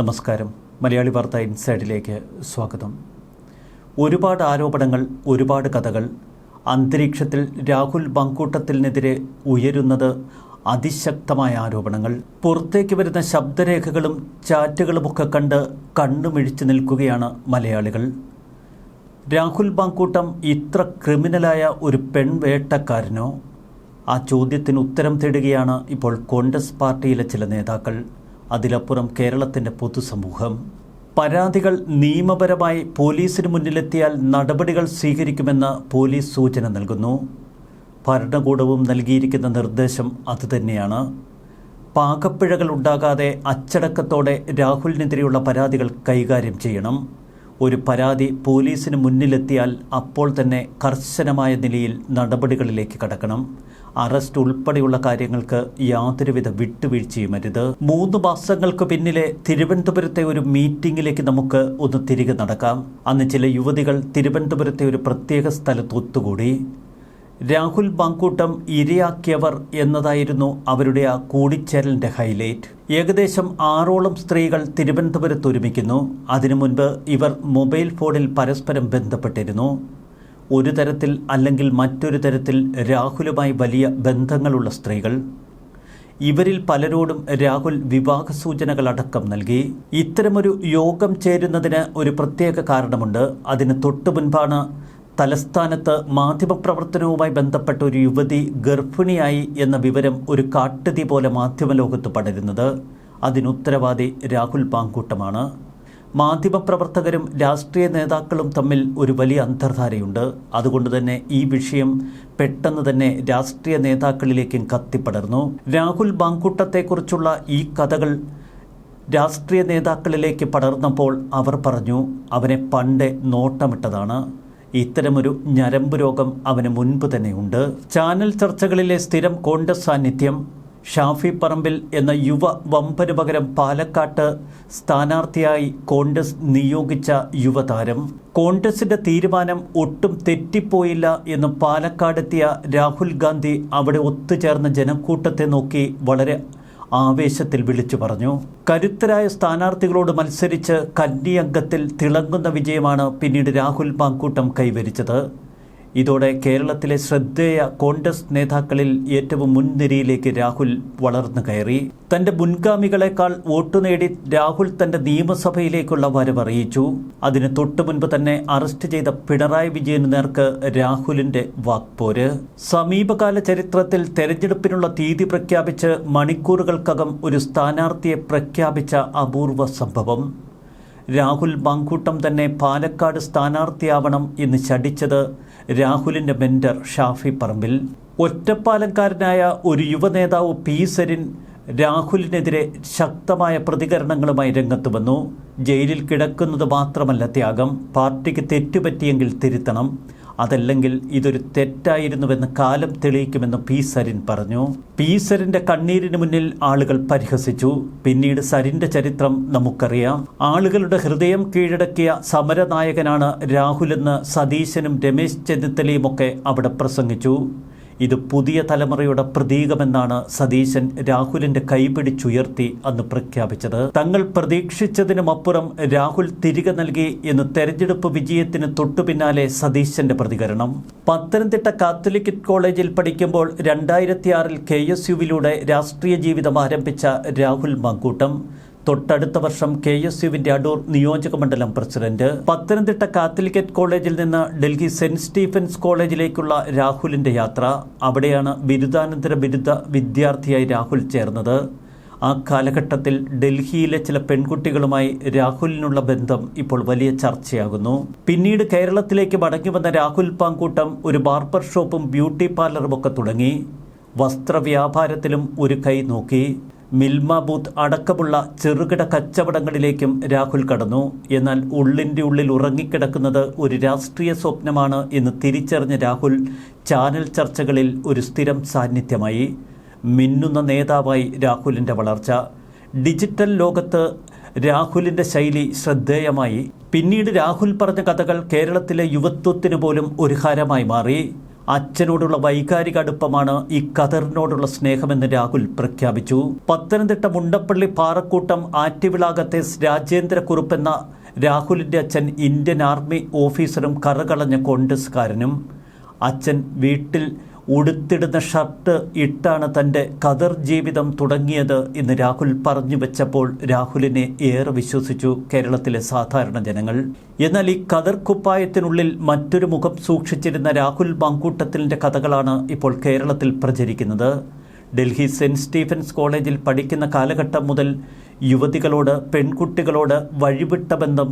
നമസ്കാരം. മലയാളി വാർത്ത ഇൻസൈഡിലേക്ക് സ്വാഗതം. ഒരുപാട് ആരോപണങ്ങൾ ഒരുപാട് കഥകൾ. അന്തരീക്ഷത്തിൽ രാഹുൽ ബങ്കൂട്ടത്തിനെതിരെ ഉയരുന്നത് അതിശക്തമായ ആരോപണങ്ങൾ. പുറത്തേക്ക് വരുന്ന ശബ്ദരേഖകളും ചാറ്റുകളുമൊക്കെ കണ്ട് കണ്ണുമിഴിച്ചു നിൽക്കുകയാണ് മലയാളികൾ. രാഹുൽ ബാങ്കൂട്ടം ഇത്ര ക്രിമിനലായ ഒരു പെൺവേട്ടക്കാരനോ? ആ ചോദ്യത്തിന് ഉത്തരം തേടുകയാണ് ഇപ്പോൾ കോൺഗ്രസ് പാർട്ടിയിലെ ചില നേതാക്കൾ. അതിലപ്പുറം കേരളത്തിന്റെ പൊതുസമൂഹം. പരാതികൾ നിയമപരമായി പോലീസിന് മുന്നിലെത്തിയാൽ നടപടികൾ സ്വീകരിക്കുമെന്ന് പോലീസ് സൂചന നൽകുന്നു. ഭരണകൂടവും നൽകിയിരിക്കുന്ന നിർദ്ദേശം അതുതന്നെയാണ്. പാകപ്പിഴകൾ ഉണ്ടാകാതെ അച്ചടക്കത്തോടെ രാഹുലിനെതിരെയുള്ള പരാതികൾ കൈകാര്യം ചെയ്യണം. ഒരു പരാതി പോലീസിന് മുന്നിലെത്തിയാൽ അപ്പോൾ തന്നെ കർശനമായ നിലയിൽ നടപടികളിലേക്ക് കടക്കണം. അറസ്റ്റ് ഉൾപ്പെടെയുള്ള കാര്യങ്ങൾക്ക് യാതൊരുവിധ വിട്ടുവീഴ്ചയും അരുത് മൂന്ന് മാസങ്ങൾക്ക് പിന്നിലെ തിരുവനന്തപുരത്തെ ഒരു മീറ്റിംഗിലേക്ക് നമുക്ക് ഒന്ന് തിരികെ നടക്കാം. അന്ന് ചില യുവതികൾ തിരുവനന്തപുരത്തെ ഒരു പ്രത്യേക സ്ഥലത്ത് ഒത്തുകൂടി. രാഹുൽ ബാങ്കൂട്ടം ഇരയാക്കിയവർ എന്നതായിരുന്നു അവരുടെ ആ കൂടിച്ചേരലിന്റെ ഹൈലൈറ്റ്. ഏകദേശം ആറോളം സ്ത്രീകൾ തിരുവനന്തപുരത്ത് ഒരുമിക്കുന്നു. അതിനു മുൻപ് ഇവർ മൊബൈൽ ഫോണിൽ പരസ്പരം ബന്ധപ്പെട്ടിരുന്നു. ഒരു തരത്തിൽ അല്ലെങ്കിൽ മറ്റൊരു തരത്തിൽ രാഹുലുമായി വലിയ ബന്ധങ്ങളുള്ള സ്ത്രീകൾ. ഇവരിൽ പലരോടും രാഹുൽ വിവാഹ സൂചനകൾ അടക്കം നൽകി. ഇത്തരമൊരു യോഗം ചേരുന്നതിന് ഒരു പ്രത്യേക കാരണമുണ്ട്. അതിന് തൊട്ടു മുൻപാണ് തലസ്ഥാനത്ത് മാധ്യമപ്രവർത്തനവുമായി ബന്ധപ്പെട്ട ഒരു യുവതി ഗർഭിണിയായി എന്ന വിവരം ഒരു കാട്ടുതി പോലെ മാധ്യമലോകത്ത് പടരുന്നത്. അതിനുത്തരവാദി രാഹുൽ പാങ്കൂട്ടമാണ്. മാധ്യമപ്രവർത്തകരും രാഷ്ട്രീയ നേതാക്കളും തമ്മിൽ ഒരു വലിയ അന്തർധാരയുണ്ട്. അതുകൊണ്ട് തന്നെ ഈ വിഷയം പെട്ടെന്ന് തന്നെ രാഷ്ട്രീയ നേതാക്കളിലേക്കും കത്തിപ്പടർന്നു. രാഹുൽ ബാങ്കൂട്ടത്തെക്കുറിച്ചുള്ള ഈ കഥകൾ രാഷ്ട്രീയ നേതാക്കളിലേക്ക് പടർന്നപ്പോൾ അവർ പറഞ്ഞു അവനെ പണ്ടേ നോട്ടമിട്ടതാണ്. ഇത്തരമൊരു ഞരമ്പ് രോഗം അവന് മുൻപ് തന്നെയുണ്ട് ചാനൽ ചർച്ചകളിലെ സ്ഥിരം കോൺഗ്രസ് സാന്നിധ്യം ഷാഫി പറമ്പിൽ എന്ന യുവ വമ്പന് പകരം പാലക്കാട്ട് സ്ഥാനാർത്ഥിയായി കോൺഗ്രസ് നിയോഗിച്ച യുവതാരം. കോൺഗ്രസിന്റെ തീരുമാനം ഒട്ടും തെറ്റിപ്പോയില്ല എന്ന് പാലക്കാടെത്തിയ രാഹുൽ ഗാന്ധി അവിടെ ഒത്തുചേർന്ന ജനക്കൂട്ടത്തെ നോക്കി വളരെ ആവേശത്തിൽ വിളിച്ചു പറഞ്ഞു. കരുത്തരായ സ്ഥാനാർത്ഥികളോട് മത്സരിച്ച് കന്നി അംഗത്തിൽ തിളങ്ങുന്ന വിജയമാണ് പിന്നീട് രാഹുൽ മാങ്കൂട്ടം കൈവരിച്ചത്. ഇതോടെ കേരളത്തിലെ ശ്രദ്ധേയ കോൺഗ്രസ് നേതാക്കളിൽ ഏറ്റവും മുൻനിരയിലേക്ക് രാഹുൽ വളർന്നു കയറി. തന്റെ മുൻഗാമികളെക്കാൾ വോട്ട് നേടി രാഹുൽ തന്റെ നിയമസഭയിലേക്കുള്ള വരവറിയിച്ചു. അതിന് തൊട്ടു മുൻപ് തന്നെ അറസ്റ്റ് ചെയ്ത പിണറായി വിജയന് നേർക്ക് രാഹുലിന്റെ വാക്പോര്. സമീപകാല ചരിത്രത്തിൽ തെരഞ്ഞെടുപ്പിനുള്ള തീയതി പ്രഖ്യാപിച്ച് മണിക്കൂറുകൾക്കകം ഒരു സ്ഥാനാർത്ഥിയെ പ്രഖ്യാപിച്ച അപൂർവ സംഭവം. രാഹുൽ ബാങ്കൂട്ടം തന്നെ പാലക്കാട് സ്ഥാനാർത്ഥിയാവണം എന്ന് ചടിച്ചത് രാഹുലിന്റെ മെന്റർ ഷാഫി പറമ്പിൽ. ഒറ്റപ്പാലക്കാരനായ ഒരു യുവനേതാവ് പി സരിൻ രാഹുലിനെതിരെ ശക്തമായ പ്രതികരണങ്ങളുമായി രംഗത്ത് വന്നു. ജയിലിൽ കിടക്കുന്നത് മാത്രമല്ല ത്യാഗം. പാർട്ടിക്ക് തെറ്റുപറ്റിയെങ്കിൽ തിരുത്തണം. അതല്ലെങ്കിൽ ഇതൊരു തെറ്റായിരുന്നുവെന്ന് കാലം തെളിയിക്കുമെന്ന് പി സരിൻ പറഞ്ഞു. പി സരിന്റെ കണ്ണീരിന് മുന്നിൽ ആളുകൾ പരിഹസിച്ചു. പിന്നീട് സരിന്റെ ചരിത്രം നമുക്കറിയാം. ആളുകളുടെ ഹൃദയം കീഴടക്കിയ സമരനായകനാണ് രാഹുലെന്ന് സതീശനും രമേശ് ചെന്നിത്തലയുമൊക്കെ അവിടെ പ്രസംഗിച്ചു. ഇത് പുതിയ തലമുറയുടെ പ്രതീകമെന്നാണ് സതീശൻ രാഹുലിന്റെ കൈപിടിച്ചുയർത്തി അന്ന് പ്രഖ്യാപിച്ചത്. തങ്ങൾ പ്രതീക്ഷിച്ചതിനുമപ്പുറം രാഹുൽ തിരികെ നൽകി എന്ന് തെരഞ്ഞെടുപ്പ് വിജയത്തിന് തൊട്ടുപിന്നാലെ സതീശന്റെ പ്രതികരണം. പത്തനംതിട്ട കാത്തലിക് കോളേജിൽ പഠിക്കുമ്പോൾ രണ്ടായിരത്തിയാറിൽ കെ എസ് യുവിലൂടെ രാഷ്ട്രീയ ജീവിതം ആരംഭിച്ച രാഹുൽ മങ്കൂട്ടം. തൊട്ടടുത്ത വർഷം കെ എസ് യുവിന്റെ അടൂർ നിയോജക മണ്ഡലം പ്രസിഡന്റ്. പത്തനംതിട്ട കാത്തലിക്കറ്റ് കോളേജിൽ നിന്ന് ഡൽഹി സെന്റ് സ്റ്റീഫൻസ് കോളേജിലേക്കുള്ള രാഹുലിന്റെ യാത്ര. അവിടെയാണ് ബിരുദാനന്തര ബിരുദ വിദ്യാർത്ഥിയായി രാഹുൽ ചേർന്നത്. ആ കാലഘട്ടത്തിൽ ഡൽഹിയിലെ ചില പെൺകുട്ടികളുമായി രാഹുലിനുള്ള ബന്ധം ഇപ്പോൾ വലിയ ചർച്ചയാകുന്നു. പിന്നീട് കേരളത്തിലേക്ക് മടങ്ങി വന്ന രാഹുൽ പാങ്കൂട്ടം ഒരു ബാർബർ ഷോപ്പും ബ്യൂട്ടി പാർലറും ഒക്കെ തുടങ്ങി വസ്ത്രവ്യാപാരത്തിലും ഒരു കൈ നോക്കി. മിൽമ ബൂത്ത് അടക്കമുള്ള ചെറുകിട കച്ചവടങ്ങളിലേക്കും രാഹുൽ കടന്നു. എന്നാൽ ഉള്ളിന്റെ ഉള്ളിൽ ഉറങ്ങിക്കിടക്കുന്നത് ഒരു രാഷ്ട്രീയ സ്വപ്നമാണ് എന്ന് തിരിച്ചറിഞ്ഞ രാഹുൽ ചാനൽ ചർച്ചകളിൽ ഒരു സ്ഥിരം സാന്നിധ്യമായി. മിന്നുന്ന നേതാവായി രാഹുലിന്റെ വളർച്ച. ഡിജിറ്റൽ ലോകത്ത് രാഹുലിന്റെ ശൈലി ശ്രദ്ധേയമായി. പിന്നീട് രാഹുൽ പറഞ്ഞ കഥകൾ കേരളത്തിലെ യുവത്വത്തിന് പോലും ഒരു ഹരമായി മാറി. അച്ഛനോടുള്ള വൈകാരിക അടുപ്പമാണ് ഈ ഖദറിനോടുള്ള സ്നേഹമെന്ന് രാഹുൽ പ്രഖ്യാപിച്ചു. പത്തനംതിട്ട മുണ്ടപ്പള്ളി പാറക്കൂട്ടം ആറ്റുവിളാകത്തെ രാജേന്ദ്രക്കുറുപ്പ് എന്ന രാഹുലിന്റെ അച്ഛൻ ഇന്ത്യൻ ആർമി ഓഫീസറും കറകളഞ്ഞ കോൺഗ്രസ്സുകാരനും. അച്ഛൻ വീട്ടിൽ ഉടുത്തിടുന്ന ഷർട്ട് ഇട്ടാണ് തന്റെ ഖദർ ജീവിതം തുടങ്ങിയത് എന്ന് രാഹുൽ പറഞ്ഞു വെച്ചപ്പോൾ രാഹുലിനെ ഏറെ വിശ്വസിച്ചു കേരളത്തിലെ സാധാരണ ജനങ്ങൾ. എന്നാൽ ഈ ഖദർ കുപ്പായത്തിനുള്ളിൽ മറ്റൊരു മുഖം സൂക്ഷിച്ചിരുന്ന രാഹുൽ മാങ്കൂട്ടത്തിലിന്റെ കഥകളാണ് ഇപ്പോൾ കേരളത്തിൽ പ്രചരിക്കുന്നത്. ഡൽഹി സെന്റ് സ്റ്റീഫൻസ് കോളേജിൽ പഠിക്കുന്ന കാലഘട്ടം മുതൽ യുവതികളോട് പെൺകുട്ടികളോട് വഴിവിട്ട ബന്ധം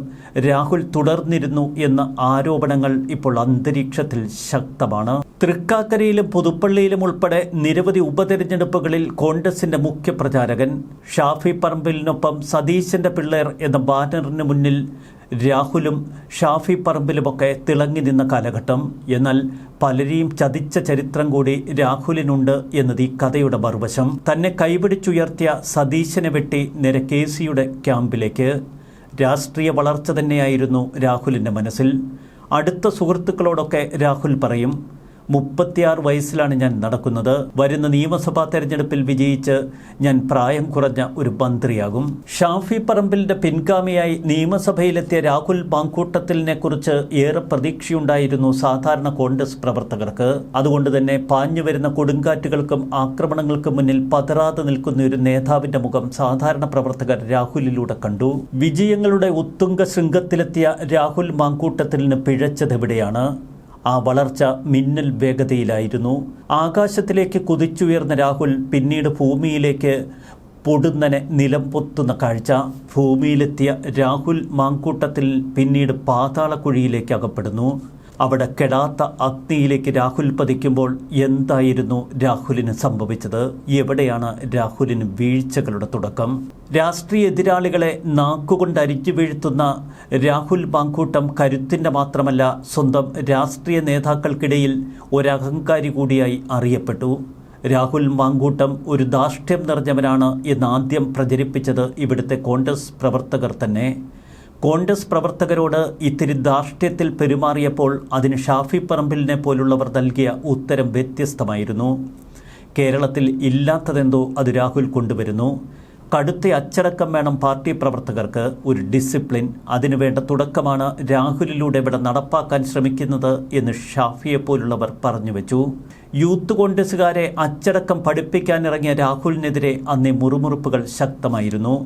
രാഹുൽ തുടർന്നിരുന്നു എന്ന ആരോപണങ്ങൾ ഇപ്പോൾ അന്തരീക്ഷത്തിൽ ശക്തമാണ്. തൃക്കാക്കരയിലും പുതുപ്പള്ളിയിലും ഉൾപ്പെടെ നിരവധി ഉപതെരഞ്ഞെടുപ്പുകളിൽ കോൺഗ്രസിന്റെ മുഖ്യ പ്രചാരകൻ ഷാഫി പറമ്പിലിനൊപ്പം സതീശന്റെ പിള്ളേർ എന്ന ബാനറിന് മുന്നിൽ രാഹുലും ഷാഫി പറമ്പിലുമൊക്കെ തിളങ്ങി നിന്ന കാലഘട്ടം. എന്നാൽ പലരെയും ചതിച്ച ചരിത്രം കൂടി രാഹുലിനുണ്ട് എന്നത് ഈ കഥയുടെ മറുവശം. തന്നെ കൈപിടിച്ചുയർത്തിയ സതീശനെ വെട്ടി നേരെ കെ ക്യാമ്പിലേക്ക്. രാഷ്ട്രീയ വളർച്ച തന്നെയായിരുന്നു രാഹുലിന്റെ മനസ്സിൽ. അടുത്ത സുഹൃത്തുക്കളോടൊക്കെ രാഹുൽ പറയും മുപ്പത്തിയാറ് വയസ്സിലാണ് ഞാൻ നടക്കുന്നത്. വരുന്ന നിയമസഭാ തെരഞ്ഞെടുപ്പിൽ വിജയിച്ച് ഞാൻ പ്രായം കുറഞ്ഞ ഒരു മന്ത്രിയാകും. ഷാഫി പറമ്പിലിന്റെ പിൻഗാമിയായി നിയമസഭയിലെത്തിയ രാഹുൽ മാങ്കൂട്ടത്തിലിനെ കുറിച്ച് ഏറെ പ്രതീക്ഷയുണ്ടായിരുന്നു സാധാരണ കോൺഗ്രസ് പ്രവർത്തകർക്ക്. അതുകൊണ്ട് തന്നെ പാഞ്ഞു വരുന്ന കൊടുങ്കാറ്റുകൾക്കും ആക്രമണങ്ങൾക്കും മുന്നിൽ പതറാതെ നിൽക്കുന്ന ഒരു നേതാവിന്റെ മുഖം സാധാരണ പ്രവർത്തകർ രാഹുലിലൂടെ കണ്ടു. വിജയങ്ങളുടെ ഉത്തുംഗ ശൃംഗത്തിലെത്തിയ രാഹുൽ മാങ്കൂട്ടത്തിലിന് പിഴച്ചതെവിടെയാണ് ആ വളർച്ച മിന്നൽ വേഗതയിലായിരുന്നു. ആകാശത്തിലേക്ക് കുതിച്ചുയർന്ന രാഹുൽ പിന്നീട് ഭൂമിയിലേക്ക് പൊടുന്നനെ നിലം പൊത്തുന്ന കാഴ്ച. ഭൂമിയിലെത്തിയ രാഹുൽ മാങ്കൂട്ടത്തിൽ പിന്നീട് പാതാളക്കുഴിയിലേക്ക് അകപ്പെടുന്നു. അവിടെ കെടാത്ത അഗ്നിയിലേക്ക് രാഹുൽ പതിക്കുമ്പോൾ എന്തായിരുന്നു രാഹുലിന് സംഭവിച്ചത്? എവിടെയാണ് രാഹുലിന് വീഴ്ചകളുടെ തുടക്കം? രാഷ്ട്രീയ എതിരാളികളെ നാക്കുകൊണ്ട് അരിച്ചു വീഴ്ത്തുന്ന രാഹുൽ മാങ്കൂട്ടം കരുത്തിന്റെ മാത്രമല്ല സ്വന്തം രാഷ്ട്രീയ നേതാക്കൾക്കിടയിൽ ഒരഹങ്കാരി കൂടിയായി അറിയപ്പെട്ടു. രാഹുൽ മാങ്കൂട്ടം ഒരു ദാർഷ്ട്യം നിറഞ്ഞവനാണ് എന്നാദ്യം പ്രചരിപ്പിച്ചത് ഇവിടുത്തെ കോൺഗ്രസ് പ്രവർത്തകർ തന്നെ. കോൺഗ്രസ് പ്രവർത്തകരോട് ഇത്തിരി ധാർഷ്ട്യത്തിൽ പെരുമാറിയപ്പോൾ അതിന് ഷാഫി പറമ്പിലിനെ പോലുള്ളവർ നൽകിയ ഉത്തരം വ്യത്യസ്തമായിരുന്നു. കേരളത്തിൽ ഇല്ലാത്തതെന്തോ അത് രാഹുൽ കൊണ്ടുവരുന്നു. കടുത്ത അച്ചടക്കം വേണം പാർട്ടി പ്രവർത്തകർക്ക്. ഒരു ഡിസിപ്ലിൻ. അതിനുവേണ്ട തുടക്കമാണ് രാഹുലിലൂടെ ഇവിടെ നടപ്പാക്കാൻ ശ്രമിക്കുന്നത് എന്ന് ഷാഫിയെ പോലുള്ളവർ പറഞ്ഞു വെച്ചു. യൂത്ത് കോൺഗ്രസുകാരെ അച്ചടക്കം പഠിപ്പിക്കാനിറങ്ങിയ രാഹുലിനെതിരെ അന്നേ മുറുമുറുപ്പുകൾ ശക്തമായിരുന്നു.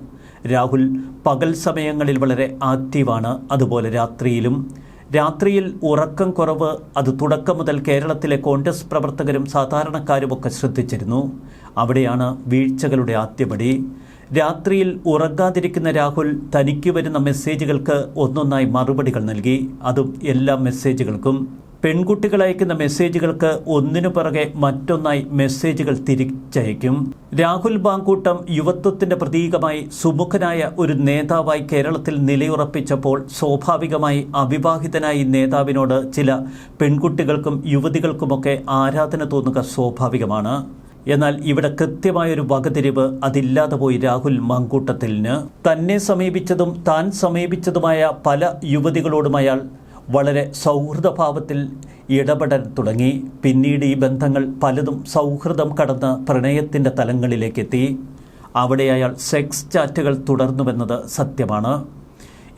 രാഹുൽ പകൽ സമയങ്ങളിൽ വളരെ ആക്റ്റീവാണ്. അതുപോലെ രാത്രിയിലും. രാത്രിയിൽ ഉറക്കം കുറവ് അത് തുടക്കം മുതൽ കേരളത്തിലെ കോൺഗ്രസ് പ്രവർത്തകരും സാധാരണക്കാരുമൊക്കെ ശ്രദ്ധിച്ചിരുന്നു. അവിടെയാണ് വീഴ്ചകളുടെ ആദ്യപടി. രാത്രിയിൽ ഉറങ്ങാതിരിക്കുന്ന രാഹുൽ തനിക്ക് വരുന്ന മെസ്സേജുകൾക്ക് ഒന്നൊന്നായി മറുപടികൾ നൽകി. അതും എല്ലാ മെസ്സേജുകൾക്കും പെൺകുട്ടികൾ അയക്കുന്ന മെസ്സേജുകൾക്ക് ഒന്നിനു പുറകെ മറ്റൊന്നായി മെസ്സേജുകൾ തിരിച്ചയക്കും. രാഹുൽ ബാങ്കൂട്ടം യുവത്വത്തിന്റെ പ്രതീകമായി സുമുഖനായ ഒരു നേതാവായി കേരളത്തിൽ നിലയുറപ്പിച്ചപ്പോൾ സ്വാഭാവികമായി അവിവാഹിതനായി നേതാവിനോട് ചില പെൺകുട്ടികൾക്കും യുവതികൾക്കുമൊക്കെ ആരാധന തോന്നുക സ്വാഭാവികമാണ്. എന്നാൽ ഇവിടെ കൃത്യമായൊരു വകതിരിവ് അതില്ലാതെ പോയി രാഹുൽ മങ്കൂട്ടത്തിലിന്. തന്നെ സമീപിച്ചതും താൻ സമീപിച്ചതുമായ പല യുവതികളോടും അയാൾ വളരെ സൗഹൃദഭാവത്തിൽ ഇടപെടാൻ തുടങ്ങി. പിന്നീട് ഈ ബന്ധങ്ങൾ പലതും സൗഹൃദം കടന്ന് പ്രണയത്തിന്റെ തലങ്ങളിലേക്കെത്തി. അവിടെ അയാൾ സെക്സ് ചാറ്റുകൾ തുടർന്നുവെന്നത് സത്യമാണ്.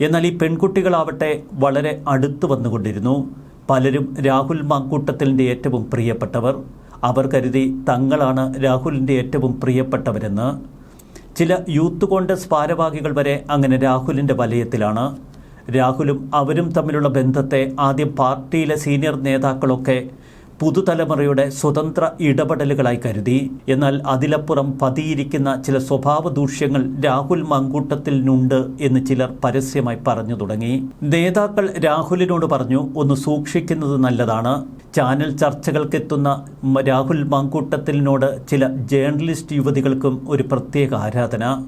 എന്നാൽ ഈ പെൺകുട്ടികളാവട്ടെ വളരെ അടുത്തു വന്നുകൊണ്ടിരുന്നു. പലരും രാഹുൽ മാക്കൂട്ടത്തിന്റെ ഏറ്റവും പ്രിയപ്പെട്ടവർ. അവർ കരുതി തങ്ങളാണ് രാഹുലിന്റെ ഏറ്റവും പ്രിയപ്പെട്ടവരെന്ന്. ചില യൂത്ത് കോൺഗ്രസ് ഭാരവാഹികൾ വരെ അങ്ങനെ രാഹുലിന്റെ വലയത്തിലാണ്. രാഹുലും അവരും തമ്മിലുള്ള ബന്ധത്തെ ആദ്യം പാർട്ടിയിലെ സീനിയർ നേതാക്കളൊക്കെ പുതുതലമുറയുടെ സ്വതന്ത്ര ഇടപെടലുകളായി കരുതി. എന്നാൽ അതിലപ്പുറം പതിയിരിക്കുന്ന ചില സ്വഭാവ ദൂഷ്യങ്ങൾ രാഹുൽ മങ്കൂട്ടത്തിനുണ്ട് എന്ന് ചിലർ പരസ്യമായി പറഞ്ഞു തുടങ്ങി. നേതാക്കൾ രാഹുലിനോട് പറഞ്ഞു ഒന്ന് സൂക്ഷിക്കുന്നത് നല്ലതാണ്. ചാനൽ ചർച്ചകൾക്കെത്തുന്ന രാഹുൽ മങ്കൂട്ടത്തിനോട് ചില ജേർണലിസ്റ്റ് യുവതികൾക്കും ഒരു പ്രത്യേക ആരാധന.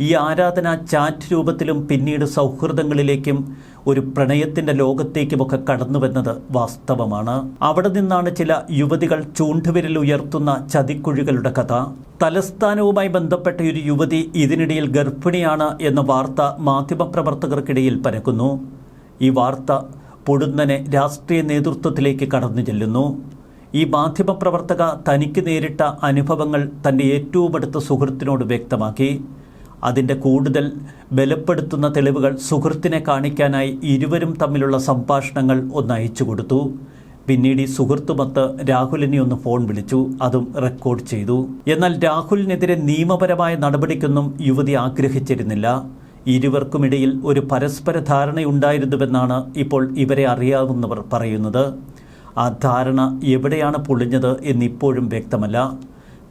ഈ ആരാധന ചാറ്റ് രൂപത്തിലും പിന്നീട് സൗഹൃദങ്ങളിലേക്കും ഒരു പ്രണയത്തിന്റെ ലോകത്തേക്കുമൊക്കെ കടന്നുവെന്നത് വാസ്തവമാണ്. അവിടെ നിന്നാണ് ചില യുവതികൾ ചൂണ്ടുവിരൽ ഉയർത്തുന്ന ചതിക്കുഴികളുടെ കഥ. തലസ്ഥാനവുമായി ബന്ധപ്പെട്ട ഒരു യുവതി ഇതിനിടയിൽ ഗർഭിണിയാണ് എന്ന വാർത്ത മാധ്യമപ്രവർത്തകർക്കിടയിൽ പരക്കുന്നു. ഈ വാർത്ത പൊടുന്നനെ രാഷ്ട്രീയ നേതൃത്വത്തിലേക്ക് കടന്നു ചെല്ലുന്നു. ഈ മാധ്യമപ്രവർത്തക തനിക്ക് നേരിട്ട അനുഭവങ്ങൾ തന്റെ ഏറ്റവും അടുത്ത സുഹൃത്തിനോട് വ്യക്തമാക്കി. അതിന്റെ കൂടുതൽ ബലപ്പെടുത്തുന്ന തെളിവുകൾ സുഹൃത്തിനെ കാണിക്കാനായി ഇരുവരും തമ്മിലുള്ള സംഭാഷണങ്ങൾ ഒന്ന് അയച്ചു കൊടുത്തു. പിന്നീട് ഈ സുഹൃത്തുമൊത്ത് രാഹുലിനെ ഒന്ന് ഫോൺ വിളിച്ചു. അതും റെക്കോർഡ് ചെയ്തു. എന്നാൽ രാഹുലിനെതിരെ നിയമപരമായ നടപടിക്കൊന്നും യുവതി ആഗ്രഹിച്ചിരുന്നില്ല. ഇരുവർക്കുമിടയിൽ ഒരു പരസ്പര ധാരണയുണ്ടായിരുന്നുവെന്നാണ് ഇപ്പോൾ ഇവരെ അറിയാവുന്നവർ പറയുന്നത്. ആ ധാരണ എവിടെയാണ് പൊളിഞ്ഞത് എന്നിപ്പോഴും വ്യക്തമല്ല.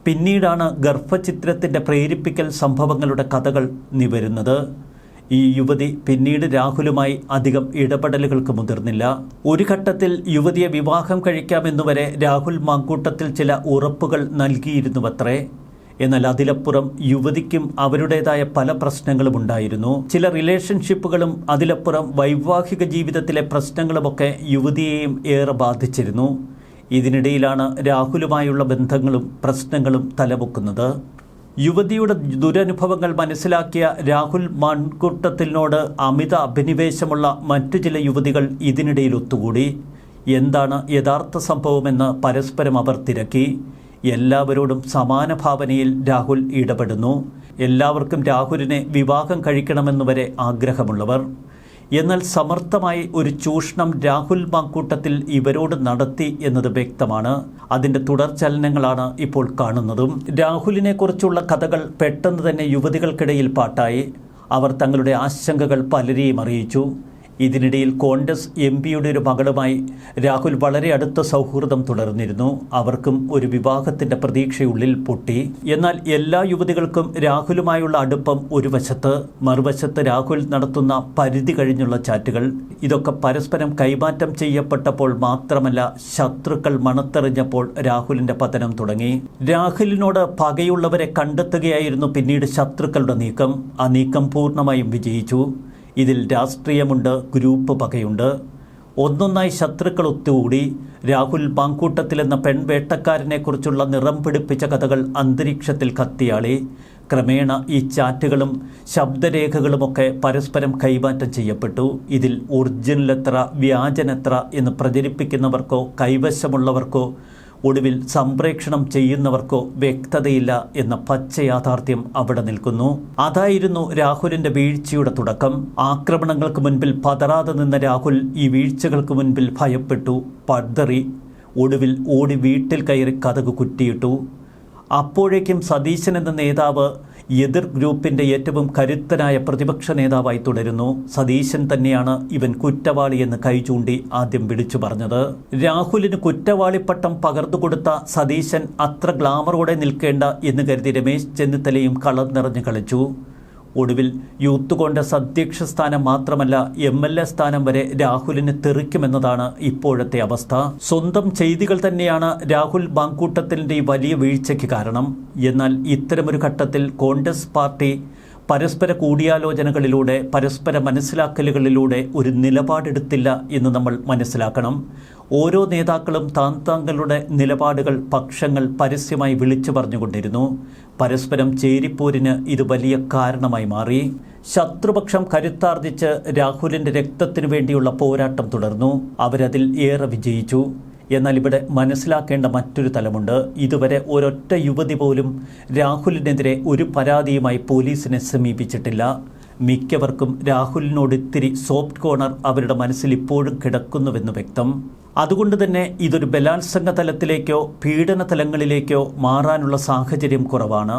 പിന്നീടാണ് ഗർഭചിത്രത്തിന്റെ പ്രേരിപ്പിക്കൽ സംഭവങ്ങളുടെ കഥകൾ നിവരുന്നത്. ഈ യുവതി പിന്നീട് രാഹുലുമായി അധികം ഇടപെടലുകൾക്ക് മുതിർന്നില്ല. ഒരു ഘട്ടത്തിൽ യുവതിയെ വിവാഹം കഴിക്കാമെന്നുവരെ രാഹുൽ മാങ്കൂട്ടത്തിൽ ചില ഉറപ്പുകൾ നൽകിയിരുന്നുവത്രേ. എന്നാൽ അതിലപ്പുറം യുവതിക്കും അവരുടേതായ പല പ്രശ്നങ്ങളും ഉണ്ടായിരുന്നു. ചില റിലേഷൻഷിപ്പുകളും അതിലപ്പുറം വൈവാഹിക ജീവിതത്തിലെ പ്രശ്നങ്ങളുമൊക്കെ യുവതിയെയും ഏറെ ബാധിച്ചിരുന്നു. ഇതിനിടയിലാണ് രാഹുലുമായുള്ള ബന്ധങ്ങളും പ്രശ്നങ്ങളും തലപൊക്കുന്നത്. യുവതിയുടെ ദുരനുഭവങ്ങൾ മനസ്സിലാക്കിയ രാഹുൽ മൺകുട്ടത്തിനോട് അമിത അഭിനിവേശമുള്ള മറ്റു ചില യുവതികൾ ഇതിനിടയിൽ ഒത്തുകൂടി. എന്താണ് യഥാർത്ഥ സംഭവമെന്ന് പരസ്പരം അവർ തിരക്കി. എല്ലാവരോടും സമാന ഭാവനയിൽ രാഹുൽ ഇടപെടുന്നു. എല്ലാവർക്കും രാഹുലിനെ വിവാഹം കഴിക്കണമെന്ന് വരെ ആഗ്രഹമുള്ളവർ. എന്നാൽ സമർത്ഥമായി ഒരു ചൂഷണം രാഹുൽ മാക്കൂട്ടത്തിൽ ഇവരോട് നടത്തി എന്നത് വ്യക്തമാണ്. അതിന്റെ തുടർചലനങ്ങളാണ് ഇപ്പോൾ കാണുന്നതും. രാഹുലിനെ കുറിച്ചുള്ള കഥകൾ പെട്ടെന്ന് തന്നെ യുവതികൾക്കിടയിൽ പാട്ടായി. അവർ തങ്ങളുടെ ആശങ്കകൾ പലരെയും അറിയിച്ചു. ഇതിനിടയിൽ കോൺഗ്രസ് എം പിയുടെ ഒരു മകളുമായി രാഹുൽ വളരെ അടുത്ത സൗഹൃദം തുടർന്നിരുന്നു. അവർക്കും ഒരു വിവാഹത്തിന്റെ പ്രതീക്ഷയുള്ളിൽ പൊട്ടി. എന്നാൽ എല്ലാ യുവതികൾക്കും രാഹുലുമായുള്ള അടുപ്പം ഒരു വശത്ത് മറുവശത്ത് രാഹുൽ നടത്തുന്ന പരിധി കഴിഞ്ഞുള്ള ചാറ്റുകൾ. ഇതൊക്കെ പരസ്പരം കൈമാറ്റം ചെയ്യപ്പെട്ടപ്പോൾ മാത്രമല്ല ശത്രുക്കൾ മണത്തെറിഞ്ഞപ്പോൾ രാഹുലിന്റെ പതനം തുടങ്ങി. രാഹുലിനോട് പകയുള്ളവരെ കണ്ടെത്തുകയായിരുന്നു പിന്നീട് ശത്രുക്കളുടെ നീക്കം. ആ നീക്കം പൂർണമായും വിജയിച്ചു. ഇതിൽ രാഷ്ട്രീയമുണ്ട് ഗ്രൂപ്പ് പകയുണ്ട്. ഒന്നൊന്നായി ശത്രുക്കൾ ഒത്തുകൂടി. രാഹുൽ പാങ്കൂട്ടത്തിലെന്ന പെൺവേട്ടക്കാരനെക്കുറിച്ചുള്ള നിറം പിടിപ്പിച്ച കഥകൾ അന്തരീക്ഷത്തിൽ കത്തിയാളി. ക്രമേണ ഈ ചാറ്റുകളും ശബ്ദരേഖകളുമൊക്കെ പരസ്പരം കൈമാറ്റം ചെയ്യപ്പെട്ടു. ഇതിൽ ഒറിജിനലെത്ര വ്യാജനെത്ര എന്ന് പ്രചരിപ്പിക്കുന്നവർക്കോ കൈവശമുള്ളവർക്കോ ഒടുവിൽ സംപ്രേക്ഷണം ചെയ്യുന്നവർക്കോ വ്യക്തതയില്ല എന്ന പച്ച യാഥാർത്ഥ്യം അവിടെ നിൽക്കുന്നു. അതായിരുന്നു രാഹുലിന്റെ വീഴ്ചയുടെ തുടക്കം. ആക്രമണങ്ങൾക്ക് മുൻപിൽ പതറാതെ നിന്ന രാഹുൽ ഈ വീഴ്ചകൾക്ക് മുൻപിൽ ഭയപ്പെട്ടു പതറി ഒടുവിൽ ഓടി വീട്ടിൽ കയറി കഥക് കുറ്റിയിട്ടു. അപ്പോഴേക്കും സതീശൻ എന്ന നേതാവ് എതിർ ഗ്രൂപ്പിന്റെ ഏറ്റവും കരുത്തനായ പ്രതിപക്ഷ നേതാവായി തുടരുന്നു. സതീശൻ തന്നെയാണ് ഇവൻ കുറ്റവാളി എന്ന് കൈചൂണ്ടി ആദ്യം വിളിച്ചു പറഞ്ഞത്. രാഹുലിന് കുറ്റവാളിപ്പട്ടം പകർന്നുകൊടുത്ത സതീശൻ അത്ര ഗ്ലാമറോടെ നിൽക്കേണ്ട എന്ന് കരുതി രമേശ് ചെന്നിത്തലയും കളർ നിറഞ്ഞു കളിച്ചു. ഒടുവിൽ യൂത്ത് കോൺഗ്രസ് അധ്യക്ഷ സ്ഥാനം മാത്രമല്ല എം എൽ എ സ്ഥാനം വരെ രാഹുലിന് തെറിക്കുമെന്നതാണ് ഇപ്പോഴത്തെ അവസ്ഥ. സ്വന്തം ചെയ്തികൾ തന്നെയാണ് രാഹുൽ ബാങ്കൂട്ടത്തിന്റെ വലിയ വീഴ്ചയ്ക്ക് കാരണം. എന്നാൽ ഇത്തരമൊരു ഘട്ടത്തിൽ കോൺഗ്രസ് പാർട്ടി പരസ്പര കൂടിയാലോചനകളിലൂടെ പരസ്പര മനസ്സിലാക്കലുകളിലൂടെ ഒരു നിലപാടെടുത്തില്ല എന്ന് നമ്മൾ മനസ്സിലാക്കണം. ഓരോ നേതാക്കളും താൻ താങ്കളുടെ നിലപാടുകൾ പക്ഷങ്ങൾ പരസ്യമായി വിളിച്ചു പറഞ്ഞുകൊണ്ടിരുന്നു. പരസ്പരം ചേരിപ്പോരിന് ഇത് വലിയ കാരണമായി മാറി. ശത്രുപക്ഷം കരുത്താർജിച്ച് രാഹുലിന്റെ രക്തത്തിനു വേണ്ടിയുള്ള പോരാട്ടം തുടർന്നു. അവരതിൽ ഏറെ വിജയിച്ചു. എന്നാൽ ഇവിടെ മനസ്സിലാക്കേണ്ട മറ്റൊരു തലമുണ്ട്. ഇതുവരെ ഒരൊറ്റ യുവതി പോലും രാഹുലിനെതിരെ ഒരു പരാതിയുമായി പോലീസിനെ സമീപിച്ചിട്ടില്ല. മിക്കവർക്കും രാഹുലിനോട് ഇത്തിരി സോഫ്റ്റ് കോർണർ അവരുടെ മനസ്സിൽ ഇപ്പോഴും കിടക്കുന്നുവെന്ന് വ്യക്തം. അതുകൊണ്ട് തന്നെ ഇതൊരു ബലാത്സംഗ തലത്തിലേക്കോ പീഡന തലങ്ങളിലേക്കോ മാറാനുള്ള സാഹചര്യം കുറവാണ്.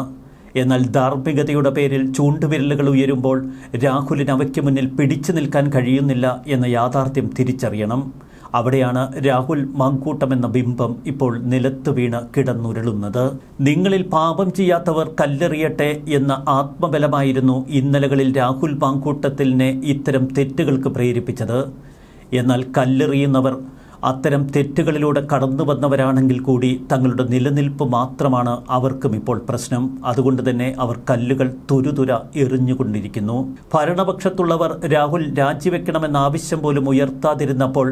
എന്നാൽ ധാർമ്മികതയുടെ പേരിൽ ചൂണ്ടുവിരലുകൾ ഉയരുമ്പോൾ രാഹുലിന് അവയ്ക്ക് മുന്നിൽ പിടിച്ചു നിൽക്കാൻ കഴിയുന്നില്ല എന്ന യാഥാർത്ഥ്യം തിരിച്ചറിയണം. അവിടെയാണ് രാഹുൽ മാങ്കൂട്ടമെന്ന ബിംബം ഇപ്പോൾ നിലത്ത് വീണ് കിടന്നുരുളുന്നത്. നിങ്ങളിൽ പാപം ചെയ്യാത്തവർ കല്ലെറിയട്ടെ എന്ന ആത്മബലമായിരുന്നു ഇന്നലകളിൽ രാഹുൽ മാങ്കൂട്ടത്തിനെ ഇത്തരം തെറ്റുകൾക്ക് പ്രേരിപ്പിച്ചത്. എന്നാൽ കല്ലെറിയുന്നവർ അത്തരം തെറ്റുകളിലൂടെ കടന്നു വന്നവരാണെങ്കിൽ കൂടി തങ്ങളുടെ നിലനിൽപ്പ് മാത്രമാണ് അവർക്കും ഇപ്പോൾ പ്രശ്നം. അതുകൊണ്ട് തന്നെ അവർ കല്ലുകൾ തുരുതുര എറിഞ്ഞുകൊണ്ടിരിക്കുന്നു. ഭരണപക്ഷത്തുള്ളവർ രാഹുൽ രാജിവെക്കണമെന്ന ആവശ്യം പോലും ഉയർത്താതിരുന്നപ്പോൾ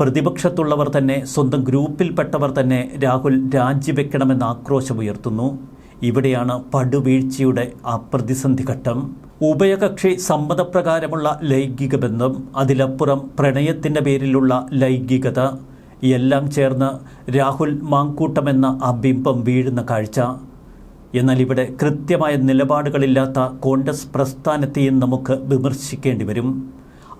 പ്രതിപക്ഷത്തുള്ളവർ തന്നെ സ്വന്തം ഗ്രൂപ്പിൽപ്പെട്ടവർ തന്നെ രാഹുൽ രാജിവെക്കണമെന്ന ആക്രോശമുയർത്തുന്നു ഇവിടെയാണ് പടുവീഴ്ചയുടെ ആ പ്രതിസന്ധി ഘട്ടം. ഉഭയകക്ഷി സമ്മതപ്രകാരമുള്ള ലൈംഗിക ബന്ധം അതിലപ്പുറം പ്രണയത്തിന്റെ പേരിലുള്ള ലൈംഗികത എല്ലാം ചേർന്ന് രാഹുൽ മാങ്കൂട്ടമെന്ന ആ ബിംബം വീഴുന്ന കാഴ്ച. എന്നാൽ ഇവിടെ കൃത്യമായ നിലപാടുകളില്ലാത്ത കോൺഗ്രസ് പ്രസ്ഥാനത്തെയും നമുക്ക് വിമർശിക്കേണ്ടി വരും.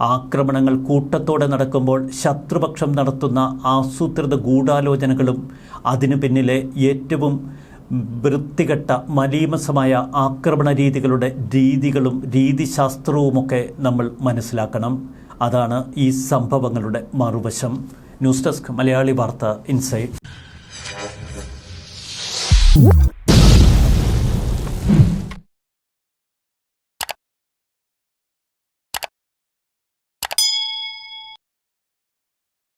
ആക്രമണങ്ങൾ കൂട്ടത്തോടെ നടക്കുമ്പോൾ ശത്രുപക്ഷം നടത്തുന്ന ആസൂത്രിത ഗൂഢാലോചനകളും അതിനു പിന്നിലെ ഏറ്റവും വൃത്തികെട്ട മലീമസമായ ആക്രമണ രീതികളുടെ രീതികളും രീതിശാസ്ത്രവുമൊക്കെ നമ്മൾ മനസ്സിലാക്കണം. അതാണ് ഈ സംഭവങ്ങളുടെ മറുവശം. ന്യൂസ് ഡെസ്ക് മലയാളി വാർത്ത ഇൻസൈറ്റ്.